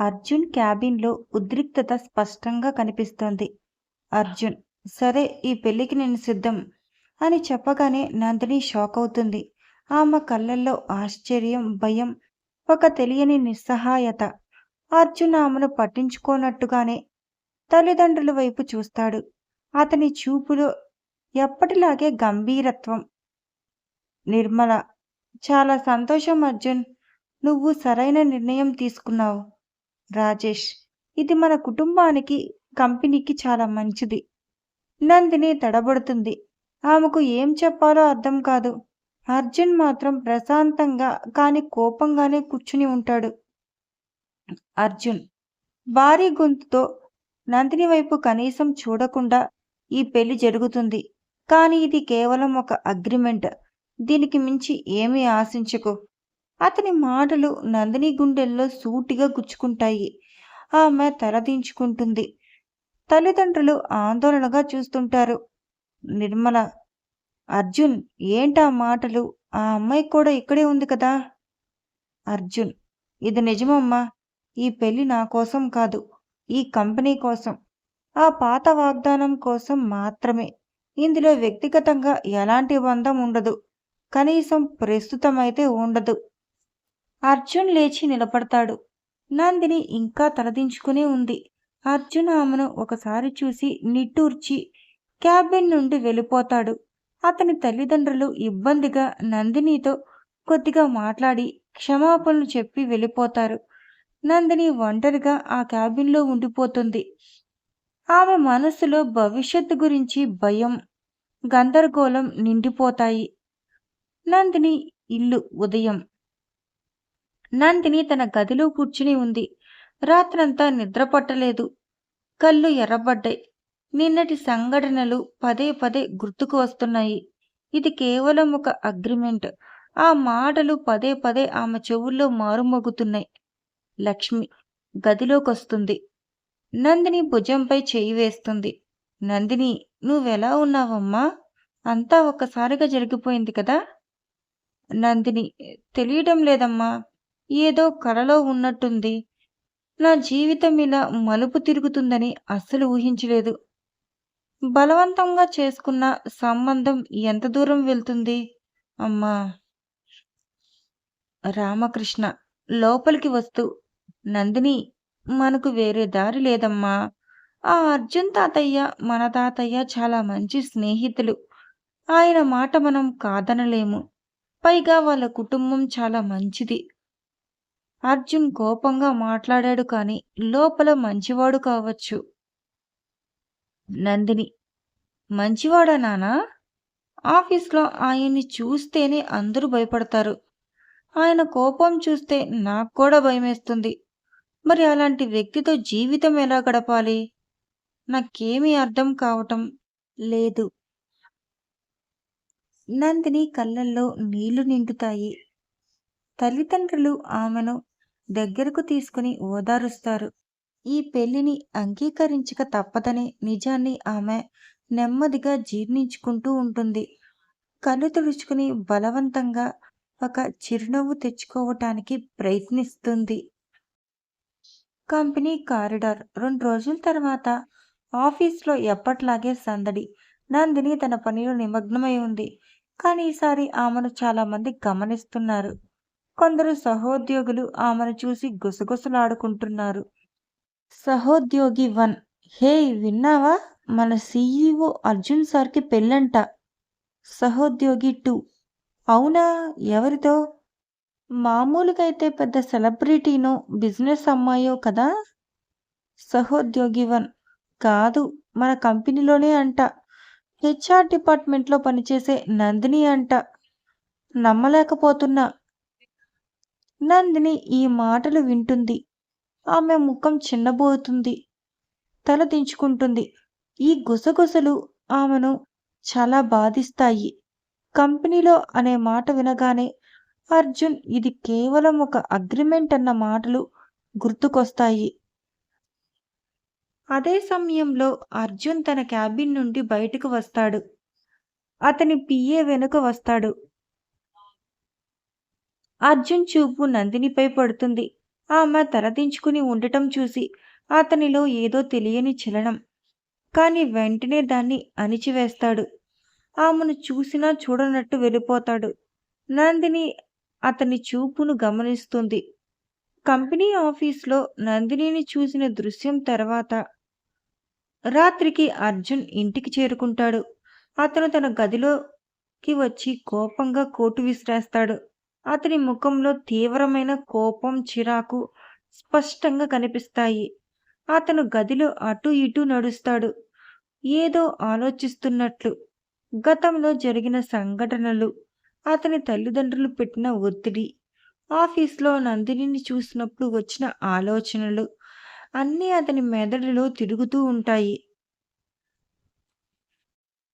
అర్జున్ క్యాబిన్లో ఉద్రిక్తత స్పష్టంగా కనిపిస్తోంది. అర్జున్ సరే ఈ పెళ్ళికి నేను సిద్ధం అని చెప్పగానే నందిని షాక్ అవుతుంది. ఆమె కళ్ళల్లో ఆశ్చర్యం భయం ఒక తెలియని నిస్సహాయత. అర్జున్ ఆమెను పట్టించుకోనట్టుగానే తల్లిదండ్రుల వైపు చూస్తాడు. అతని చూపులో ఎప్పటిలాగే గంభీరత్వం. నిర్మల చాలా సంతోషం అర్జున్ నువ్వు సరైన నిర్ణయం తీసుకున్నావు. రాజేష్ ఇది మన కుటుంబానికి కంపెనీకి చాలా మంచిది. నందిని తడబడుతుంది. ఆమెకు ఏం చెప్పాలో అర్థం కాదు. అర్జున్ మాత్రం ప్రశాంతంగా కాని కోపంగానే కూర్చుని ఉంటాడు. అర్జున్ భారీ గొంతుతో నందిని వైపు కనీసం చూడకుండా ఈ పెళ్ళి జరుగుతుంది. కానీ ఇది కేవలం ఒక అగ్రిమెంట్. దీనికి మించి ఏమీ ఆశించకు. అతని మాటలు నందిని గుండెల్లో సూటిగా గుచ్చుకుంటాయి. ఆమె తలదించుకుంటుంది. తల్లిదండ్రులు ఆందోళనగా చూస్తుంటారు. నిర్మల అర్జున్ ఏంటా మాటలు? ఆ అమ్మాయి కూడా ఇక్కడే ఉంది కదా? అర్జున్ ఇది నిజమమ్మా. ఈ పెళ్ళి నా కోసం కాదు ఈ కంపెనీ కోసం. ఆ పాత వాగ్దానం కోసం మాత్రమే. ఇందులో వ్యక్తిగతంగా ఎలాంటి బంధం ఉండదు. కనీసం ప్రస్తుతమైతే ఉండదు. అర్జున్ లేచి నిలబడతాడు. నందిని ఇంకా తలదించుకునే ఉంది. అర్జున్ ఆమెను ఒకసారి చూసి నిట్టూర్చి క్యాబిన్ నుండి వెళ్ళిపోతాడు. అతని తల్లిదండ్రులు ఇబ్బందిగా నందినితో కొద్దిగా మాట్లాడి క్షమాపణలు చెప్పి వెళ్ళిపోతారు. నందిని ఒంటరిగా ఆ క్యాబిన్లో ఉండిపోతుంది. ఆమె మనసులో భవిష్యత్తు గురించి భయం గందరగోళం నిండిపోతాయి. నందిని ఇల్లు ఉదయం నందిని తన గదిలో కూర్చుని ఉంది. రాత్రంతా నిద్రపట్టలేదు కళ్ళు ఎర్రబడ్డాయి. నిన్నటి సంఘటనలు పదే పదే గుర్తుకు వస్తున్నాయి. ఇది కేవలం ఒక అగ్రిమెంట్. ఆ మాటలు పదే పదే ఆమె చెవుల్లో మారుమోగుతున్నాయి. లక్ష్మి గదిలోకొస్తుంది. నందిని భుజంపై చేయి వేస్తుంది. నందిని నువ్వెలా ఉన్నావమ్మా? అంతా ఒక్కసారిగా జరిగిపోయింది కదా? నందిని తెలియడం లేదమ్మా. ఏదో కలలో ఉన్నట్టుంది. నా జీవితం ఇలా మలుపు తిరుగుతుందని అస్సలు ఊహించలేదు. బలవంతంగా చేసుకున్న సంబంధం ఎంత దూరం వెళ్తుంది? అమ్మా! రామకృష్ణ లోపలికి వస్తూ నందిని మనకు వేరే దారి లేదమ్మా. ఆ అర్జున్ తాతయ్య మన తాతయ్య చాలా మంచి స్నేహితులు. ఆయన మాట మనం కాదనలేము. పైగా వాళ్ళ కుటుంబం చాలా మంచిది. అర్జున్ కోపంగా మాట్లాడాడు కాని లోపల మంచివాడు కావచ్చు. నందిని మంచివాడా నానా? ఆఫీస్లో ఆయన్ని చూస్తేనే అందరూ భయపడతారు. ఆయన కోపం చూస్తే నాకు కూడా భయమేస్తుంది. మరి అలాంటి వ్యక్తితో జీవితం ఎలా గడపాలి? నాకేమీ అర్థం కావటం లేదు. నందిని కళ్ళల్లో నీళ్ళు నిండుతాయి. తల్లిదండ్రులు ఆమెను దగ్గరకు తీసుకుని ఓదారుస్తారు. ఈ పెళ్ళిని అంగీకరించక తప్పదనే నిజాన్ని ఆమె నెమ్మదిగా జీర్ణించుకుంటూ ఉంటుంది. కళ్ళు తుడుచుకుని బలవంతంగా ఒక చిరునవ్వు తెచ్చుకోవటానికి ప్రయత్నిస్తుంది. Company corridor. రెండు రోజుల తర్వాత ఆఫీస్లో ఎప్పట్లాగే సందడి. నందిని తన పనిలో నిమగ్నమై ఉంది. కానీ ఈసారి ఆమెను చాలామంది గమనిస్తున్నారు. కొందరు సహోద్యోగులు ఆమెను చూసి గుసగుసలాడుకుంటున్నారు. సహోద్యోగి వన్ హే విన్నావా? మన సీఈఓ అర్జున్ సార్కి పెళ్ళంట. సహోద్యోగి టూ అవునా? ఎవరితో మామూలుగా అయితే పెద్ద సెలబ్రిటీనో బిజినెస్ అమ్మాయో కదా? సహోద్యోగి వన్ కాదు మన కంపెనీలోనే అంట. హెచ్ఆర్ డిపార్ట్మెంట్లో పనిచేసే నందిని అంట. నమ్మలేకపోతున్నా. నందిని ఈ మాటలు వింటుంది. ఆమె ముఖం చిన్నబోతుంది. తల దించుకుంటుంది. ఈ గుసగుసలు ఆమెను చాలా బాధిస్తాయి. కంపెనీలో అనే మాట వినగానే అర్జున్ ఇది కేవలం ఒక అగ్రిమెంట్ అన్న మాటలు గుర్తుకొస్తాయి. అదే సమయంలో అర్జున్ తన క్యాబిన్ నుండి బయటకు వస్తాడు. అతని పిఏ వెనుక వస్తాడు. అర్జున్ చూపు నందినిపై పడుతుంది. ఆమె తలదించుకుని ఉండటం చూసి అతనిలో ఏదో తెలియని చలనం. కానీ వెంటనే దాన్ని అణిచివేస్తాడు. ఆమెను చూసినా చూడనట్టు వెళ్ళిపోతాడు. నందిని అతని చూపును గమనిస్తుంది. కంపెనీ ఆఫీస్లో నందినిని చూసిన దృశ్యం తర్వాత రాత్రికి అర్జున్ ఇంటికి చేరుకుంటాడు. అతను తన గదిలోకి వచ్చి కోపంగా కోటు విసిరేస్తాడు. అతని ముఖంలో తీవ్రమైన కోపం చిరాకు స్పష్టంగా కనిపిస్తాయి. అతను గదిలో అటు ఇటు నడుస్తాడు. ఏదో ఆలోచిస్తున్నట్లు. గతంలో జరిగిన సంఘటనలు అతని తల్లిదండ్రులు పెట్టిన ఒత్తిడి ఆఫీస్లో నందినిని చూసినప్పుడు వచ్చిన ఆలోచనలు అన్నీ అతని మెదడులో తిరుగుతూ ఉంటాయి.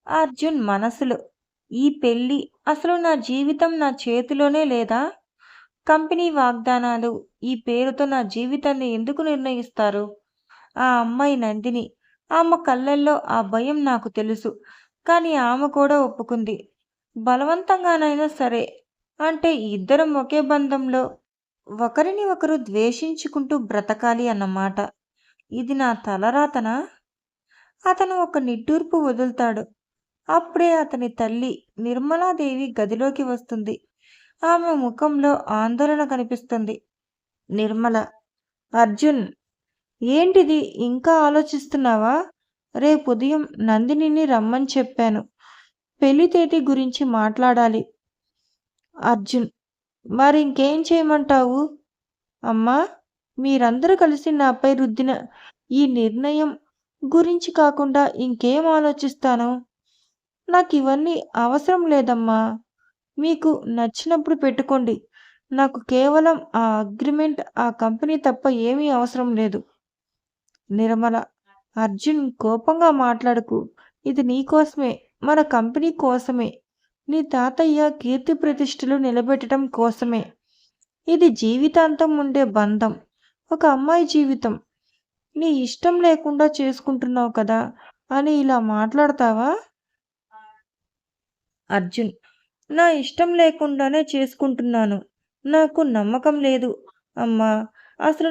అర్జున్ మనసులో ఈ పెళ్ళి అసలు నా జీవితం నా చేతిలోనే లేదా? కంపెనీ వాగ్దానాలు ఈ పేరుతో నా జీవితాన్ని ఎందుకు నిర్ణయిస్తారు? ఆ అమ్మాయి నందిని ఆమె కళ్ళల్లో ఆ భయం నాకు తెలుసు కానీ ఆమె కూడా ఒప్పుకుంది. బలవంతంగానైనా సరే అంటే ఇద్దరం ఒకే బంధంలో ఒకరిని ఒకరు ద్వేషించుకుంటూ బ్రతకాలి అన్నమాట. ఇది నా తలరాతనా? అతను ఒక నిట్టూర్పు వదులుతాడు. అప్పుడే అతని తల్లి నిర్మలాదేవి గదిలోకి వస్తుంది. ఆమె ముఖంలో ఆందోళన కనిపిస్తుంది. నిర్మల అర్జున్ ఏంటిది? ఇంకా ఆలోచిస్తున్నావా? రేపు ఉదయం నందినిని రమ్మని చెప్పాను. పెళ్ళి తేదీ గురించి మాట్లాడాలి. అర్జున్ మరి ఇంకేం చేయమంటావు? అమ్మా మీరందరూ కలిసి నాపై రుద్దిన ఈ నిర్ణయం గురించి కాకుండా ఇంకేం ఆలోచిస్తాను? నాకు ఇవన్నీ అవసరం లేదమ్మా. మీకు నచ్చినప్పుడు పెట్టుకోండి. నాకు కేవలం ఆ అగ్రిమెంట్ ఆ కంపెనీ తప్ప ఏమీ అవసరం లేదు. నిర్మల అర్జున్ కోపంగా మాట్లాడుకు. ఇది నీకోసమే మన కంపెనీ కోసమే. నీ తాతయ్య కీర్తి ప్రతిష్టలు నిలబెట్టడం కోసమే. ఇది జీవితాంతం ఉండే బంధం ఒక అమ్మాయి జీవితం. నీ ఇష్టం లేకుండా చేసుకుంటున్నావు కదా అని ఇలా మాట్లాడతావా? అర్జున్. నా ఇష్టం లేకుండానే చేసుకుంటున్నాను. నాకు నమ్మకం లేదు. అమ్మా అసలు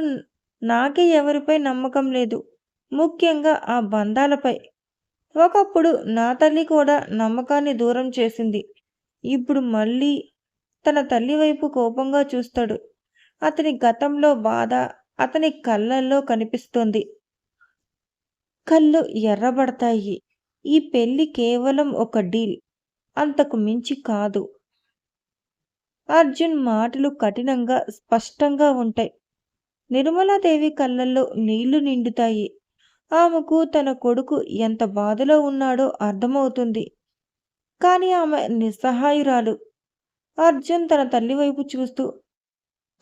నాకే ఎవరిపై నమ్మకం లేదు. ముఖ్యంగా ఆ బంధాలపై. ఒకప్పుడు నా తల్లి కూడా నమ్మకాన్ని దూరం చేసింది. ఇప్పుడు మళ్ళీ తన తల్లి వైపు కోపంగా చూస్తాడు. అతని గతంలో బాధ అతని కళ్ళల్లో కనిపిస్తుంది. కళ్ళు ఎర్రబడతాయి. ఈ పెళ్ళి కేవలం ఒక డీల్. అంతకు మించి కాదు. అర్జున్ మాటలు కఠినంగా స్పష్టంగా ఉంటాయి. నిర్మలాదేవి కళ్ళల్లో నీళ్ళు నిండుతాయి. ఆమెకు తన కొడుకు ఎంత బాధలో ఉన్నాడో అర్థమవుతుంది. కానీ ఆమె నిస్సహాయురాలు. అర్జున్ తన తల్లి వైపు చూస్తూ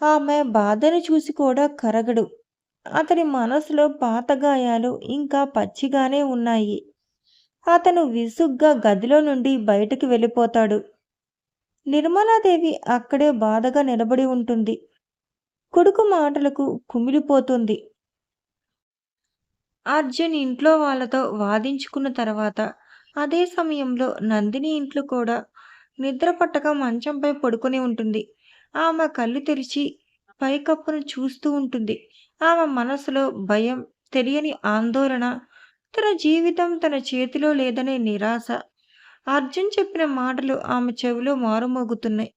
ఆమె బాధను చూసి కూడా కరగడు. అతని మనసులో పాత గాయాలు ఇంకా పచ్చిగానే ఉన్నాయి. అతను విసుగ్గా గదిలో నుండి బయటకు వెళ్ళిపోతాడు. నిర్మలాదేవి అక్కడే బాధగా నిలబడి ఉంటుంది. కొడుకు మాటలకు కుమిలిపోతుంది. అర్జున్ ఇంట్లో వాళ్ళతో వాదించుకున్న తర్వాత అదే సమయంలో నందిని ఇంట్లో కూడా నిద్ర పట్టక మంచంపై పడుకొని ఉంటుంది. ఆమె కళ్ళు తెరిచి పైకప్పును చూస్తూ ఉంటుంది. ఆమె మనసులో భయం తెలియని ఆందోళన తన జీవితం తన చేతిలో లేదనే నిరాశ. అర్జున్ చెప్పిన మాటలు ఆమె చెవిలో మారుమోగుతున్నాయి.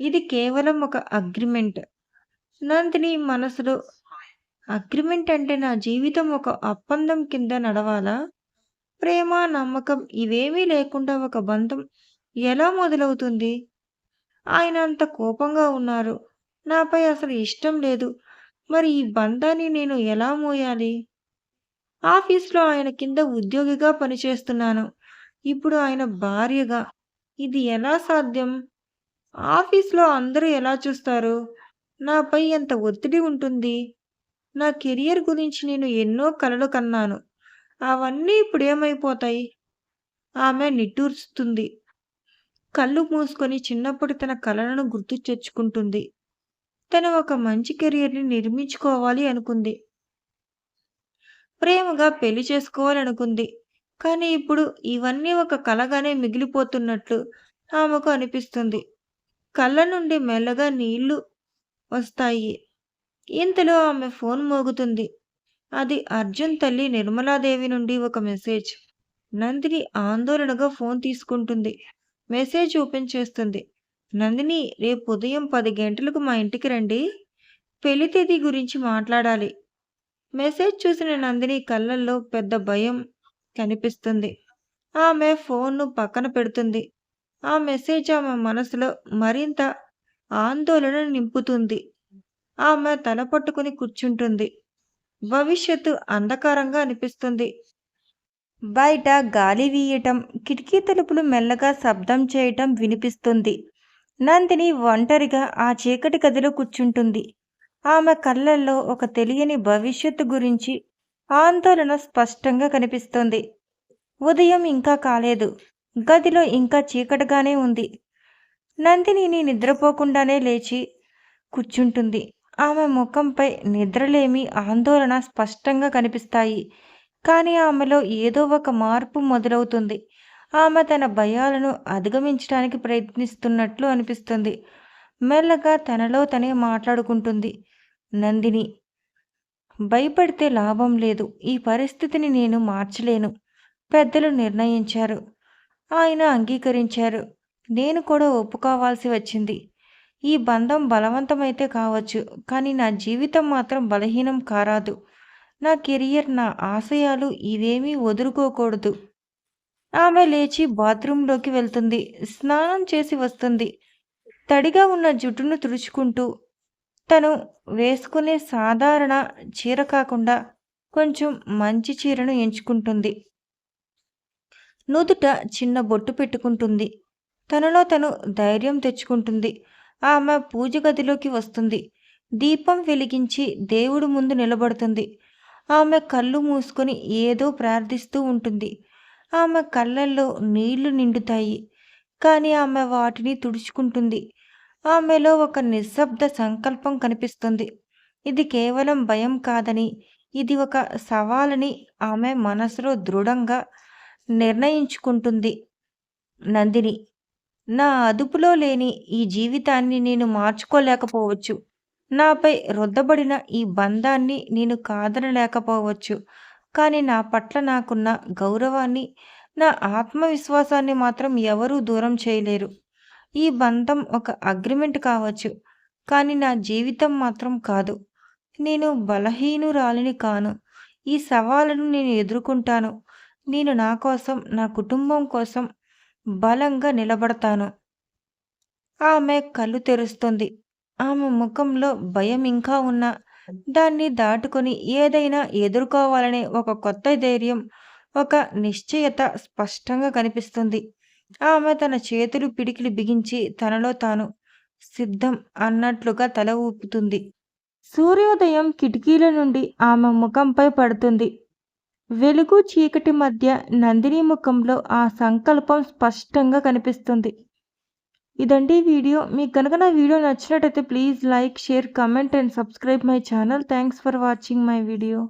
ఇది కేవలం ఒక అగ్రిమెంట్. నందిని మనసులో అగ్రిమెంట్ అంటే నా జీవితం ఒక ఒప్పందం కింద నడవాలా? ప్రేమ నమ్మకం ఇవేమీ లేకుండా ఒక బంధం ఎలా మొదలవుతుంది? ఆయన అంత కోపంగా ఉన్నారు. నాపై అసలు ఇష్టం లేదు. మరి ఈ బంధాన్ని నేను ఎలా మోయాలి? ఆఫీస్లో ఆయన కింద ఉద్యోగిగా పనిచేస్తున్నాను. ఇప్పుడు ఆయన భార్యగా. ఇది ఎలా సాధ్యం? ఆఫీస్లో అందరూ ఎలా చూస్తారు? నాపై ఎంత ఒత్తిడి ఉంటుంది? నా కెరియర్ గురించి నేను ఎన్నో కలలు కన్నాను. అవన్నీ ఇప్పుడు ఏమైపోతాయి ఆమె నిట్టూర్చుతుంది కళ్ళు మూసుకొని చిన్నప్పుడు తన కళలను గుర్తు తెచ్చుకుంటుంది తను ఒక మంచి కెరియర్ని నిర్మించుకోవాలి అనుకుంది. ప్రేమగా పెళ్ళి చేసుకోవాలనుకుంది కానీ ఇప్పుడు ఇవన్నీ ఒక కలగానే మిగిలిపోతున్నట్లు ఆమెకు అనిపిస్తుంది కళ్ళ నుండి మెల్లగా నీళ్ళు వస్తాయి ఇంతలో ఆమె ఫోన్ మోగుతుంది. అది అర్జున్ తల్లి నిర్మలాదేవి నుండి ఒక మెసేజ్. నందిని ఆందోళనగా ఫోన్ తీసుకుంటుంది. మెసేజ్ ఓపెన్ చేస్తుంది. నందిని రేపు ఉదయం పది గంటలకు మా ఇంటికి రండి. పెళ్ళి తేదీ గురించి మాట్లాడాలి. మెసేజ్ చూసిన నందిని కళ్ళల్లో పెద్ద భయం కనిపిస్తుంది. ఆమె ఫోన్ను పక్కన పెడుతుంది. ఆ మెసేజ్ ఆమె మనసులో మరింత ఆందోళన నింపుతుంది. ఆమె తల పట్టుకుని కూర్చుంటుంది. భవిష్యత్తు అంధకారంగా అనిపిస్తుంది. బయట గాలి వీయటం, కిటికీ తలుపులు మెల్లగా శబ్దం చేయటం వినిపిస్తుంది. నందిని ఒంటరిగా ఆ చీకటి గదిలో కూర్చుంటుంది. ఆమె కళ్ళల్లో ఒక తెలియని భవిష్యత్తు గురించి ఆందోళన స్పష్టంగా కనిపిస్తోంది. ఉదయం ఇంకా కాలేదు. గదిలో ఇంకా చీకటిగానే ఉంది. నందినిని నిద్రపోకుండానే లేచి కూర్చుంటుంది. ఆమె ముఖంపై నిద్రలేమి, ఆందోళన స్పష్టంగా కనిపిస్తాయి. కానీ ఆమెలో ఏదో ఒక మార్పు మొదలవుతుంది. ఆమె తన భయాలను అధిగమించడానికి ప్రయత్నిస్తున్నట్లు అనిపిస్తుంది. మెల్లగా తనలో తనే మాట్లాడుకుంటుంది. నందిని భయపడితే లాభం లేదు. ఈ పరిస్థితిని నేను మార్చలేను. పెద్దలు నిర్ణయించారు. ఆయన అంగీకరించారు. నేను కూడా ఒప్పుకోవాల్సి వచ్చింది. ఈ బంధం బలవంతమైతే కావచ్చు. కానీ నా జీవితం మాత్రం బలహీనం కారాదు. నా కెరియర్, నా ఆశయాలు ఇవేమీ వదులుకోకూడదు. ఆమె లేచి బాత్రూంలోకి వెళ్తుంది. స్నానం చేసి వస్తుంది. తడిగా ఉన్న జుట్టును తుడుచుకుంటూ తను వేసుకునే సాధారణ చీర కాకుండా కొంచెం మంచి చీరను ఎంచుకుంటుంది. నుదుట చిన్న బొట్టు పెట్టుకుంటుంది. తనలో తను ధైర్యం తెచ్చుకుంటుంది. ఆమె పూజ గదిలోకి వస్తుంది. దీపం వెలిగించి దేవుడు ముందు నిలబడుతుంది. ఆమె కళ్ళు మూసుకొని ఏదో ప్రార్థిస్తూ ఉంటుంది. ఆమె కళ్ళల్లో నీళ్ళు నిండుతాయి. కానీ ఆమె వాటిని తుడుచుకుంటుంది. ఆమెలో ఒక నిశ్శబ్ద సంకల్పం కనిపిస్తుంది. ఇది కేవలం భయం కాదని, ఇది ఒక సవాలని ఆమె మనసులో దృఢంగా నిర్ణయించుకుంటుంది. నందిని నా అదుపులో లేని ఈ జీవితాన్ని నేను మార్చుకోలేకపోవచ్చు. నాపై రుద్దబడిన ఈ బంధాన్ని నేను కాదనలేకపోవచ్చు. కానీ నా పట్ల నాకున్న గౌరవాన్ని, నా ఆత్మవిశ్వాసాన్ని మాత్రం ఎవరూ దూరం చేయలేరు. ఈ బంధం ఒక అగ్రిమెంట్ కావచ్చు. కానీ నా జీవితం మాత్రం కాదు. నేను బలహీనురాలిని కాను. ఈ సవాలను నేను ఎదుర్కొంటాను. నేను నా కోసం, నా కుటుంబం కోసం బలంగా నిలబడతాను. ఆమె కళ్ళు తెరుస్తుంది. ఆమె ముఖంలో భయం ఇంకా ఉన్నా, దాన్ని దాటుకొని ఏదైనా ఎదుర్కోవాలనే ఒక కొత్త ధైర్యం, ఒక నిశ్చయత స్పష్టంగా కనిపిస్తుంది. ఆమె తన చేతులు పిడికిలి బిగించి తనలో తాను సిద్ధం అన్నట్లుగా తల ఊపుతుంది. సూర్యోదయం కిటికీల నుండి ఆమె ముఖంపై పడుతుంది. వెలుగు, చీకటి మధ్య నందిని ముఖంలో ఆ సంకల్పం స్పష్టంగా కనిపిస్తుంది. ఇదండి వీడియో. మీకు కనుక నా వీడియో నచ్చినట్టయితే please like, share, comment and subscribe my channel. Thanks for watching my video.